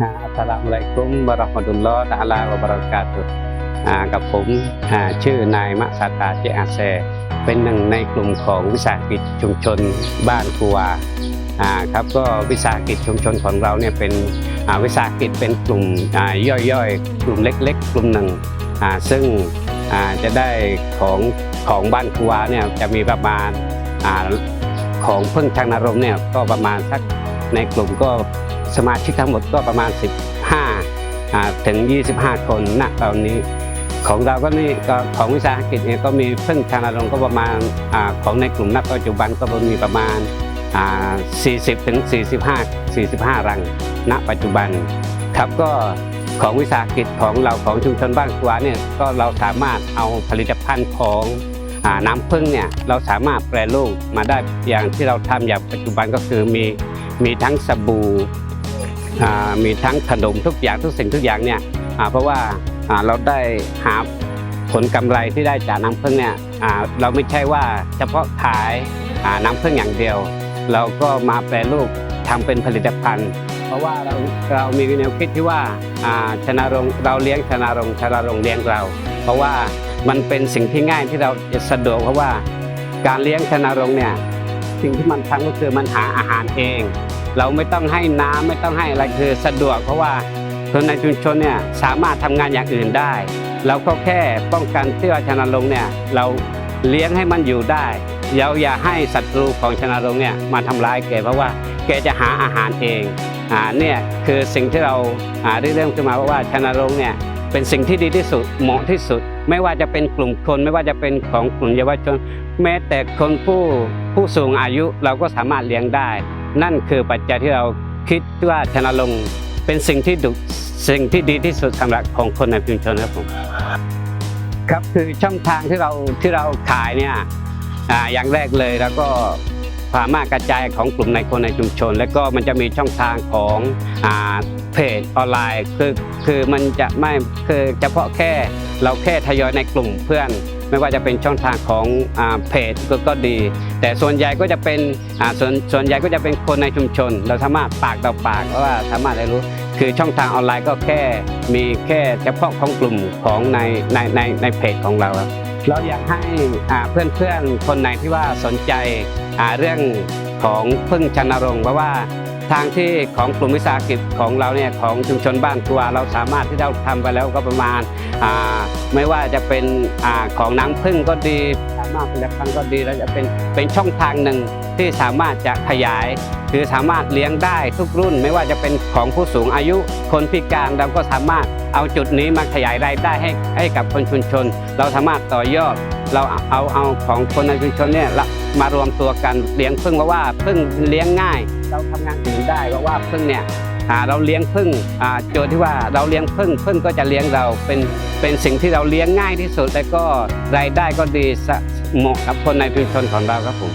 อัสสลามุลัยกุมบะเราะห์มะตุลลอฮ์ตะอาลาวะบะเราะกาตุฮ์อ่ากับผมชื่อนายมะสาตาเจอาแซ เป็นหนึ่งในกลุ่มของวิสาหกิจชุมชนบ้านกัวาครับก็วิสาหกิจชุมชนของเราเนี่ยเป็นวิสาหกิจเป็นกลุ่มย่อยๆ กลุ่มเล็กๆ กลุ่มหนึ่งซึ่งจะได้ของของบ้านกัวเนี่ยจะมีประมาณของเพึ่งทางนารมณ์เนี่ยก็ประมาณสักในกลุ่มก็ สมาชิกทั้งหมดก็ประมาณ 15อ่าถึง 25 คนณตอนนี้ของเราก็นี่ของวิสาหกิจเนี่ยก็มีเพึ่งชานรงค์ก็ประมาณอของในกลุ่มนักปัจจุบันก็มีประมาณอ่า40ถึง45 45 รัง ณ ปัจจุบัน ครับก็ของวิสาหกิจของเราของชุมชนบ้านกวาเนี่ยก็เราสามารถเอาผลิตภัณฑ์ของอน้ำพึ่งเนี่ยเราสามารถแปรรูปมาได้อย่างที่เราทำอย่างปัจจุบันก็คือมีมีทั้งสบู่ มีทั้งขนมทุกอย่างทุกสิ่งทุกอย่างเนี่ยเพราะว่าเราได้หาผลกำไรที่ได้จากน้ำผึ้งเนี่ยเราไม่ใช่ว่าเฉพาะขายน้ำผึ้งอย่างเดียว เราก็มาแปรรูปทำเป็นผลิตภัณฑ์ เพราะว่าเราเรามีแนวคิดที่ว่าอ่าชนะรงเราเลี้ยงชนะรงชนะรงเลี้ยงเรา เพราะว่ามันเป็นสิ่งที่ง่ายที่เราจะสะดวกเพราะว่าการเลี้ยงชนะรงเนี่ยสิ่งที่มันทำก็คือมันหาอาหารเอง เราไม่ต้องให้น้ำไม่ต้องให้อะไรคือสะดวก เพราะว่าคนในชุมชนเนี่ยสามารถทำงานอย่างอื่นได้ เราก็แค่ป้องกันที่ว่าชนะลงเนี่ยเราเลี้ยงให้มันอยู่ได้เราอย่าให้ศัตรูของชนะลงเนี่ยมาทำร้ายแกเพราะว่าแกจะหาอาหารเองอ่าเนี่ยคือสิ่งที่เราอ่าได้เริ่มขึ้นมาเพราะว่าชนะลงเนี่ยเป็นสิ่งที่ดีที่สุดเหมาะที่สุด ไม่ว่าจะเป็นกลุ่มคน ไม่ว่าจะเป็นของกลุ่มเยาวชน แม้แต่คนผู้ผู้สูงอายุเราก็สามารถเลี้ยงได้ นั่นคือปัจจัยที่เราคิดว่าชนะลงเป็นสิ่งที่ดุสิ่งที่ดีที่สุดสำหรับของคนในชุมชนครับผมครับคือช่องทางที่เราที่เราขายเนี่ยออย่างแรกเลยแล้วก็สามารถกระจายของกลุ่มในคนในชุมชน แล้วก็มันจะมีช่องทางของอเพจออนไลน์คือคือมันจะไม่คือเฉพาะแค่เราแค่ทยอยในกลุ่มเพื่อน ไม่ว่าจะเป็นช่องทางของเพจก็ก็ดีแต่ส่วนใหญ่ก็จะเป็นส่วนส่วนใหญ่ก็จะเป็นคนในชุมชน เราสามารถปากต่อปากเพราะว่าสามารถได้รู้คือช่องทางออนไลน์ก็แค่มีแค่เฉพาะของกลุ่มของในในในในเพจของเราครับเราอยากให้อ่าเพื่อนๆคนไหนที่ว่าสนใจเรื่องของพึ่งชนรงค์เพราะว่า ทางที่ของกลุ่มวิสาหกิจของเราเนี่ยของชุมชนบ้านตัวเราสามารถที่เราทำไปแล้วก็ประมาณาไม่ว่าจะเป็นอของน้ำพึ่งก็ดีสามารถผลิตภัณฑ์ก็ดีแล้วจะเป็นเป็นช่องทางหนึ่งที่สามารถจะขยาย คือสามารถเลี้ยงได้ทุกรุ่น ไม่ว่าจะเป็นของผู้สูงอายุ คนพิการเราก็สามารถเอาจุดนี้มาขยายรายได้ให้ให้กับคนชุมชน เราสามารถต่อยอดเราเอาเอาของคนในชุมชนเนี่ยละ มารวมตัวกันเลี้ยงพึ่งเพราะว่าพึ่งเลี้ยงง่าย เราทำงานอื่นได้เพราะว่าพึ่งเนี่ยเราเลี้ยงพึ่งโจทย์ที่ว่าเราเลี้ยงพึ่งพึ่งก็จะเลี้ยงเราเป็นเป็นสิ่งที่เราเลี้ยงง่ายที่สุดและก็รายได้ก็ดีสะเหมาะกับคนในชุมชนของเราครับผม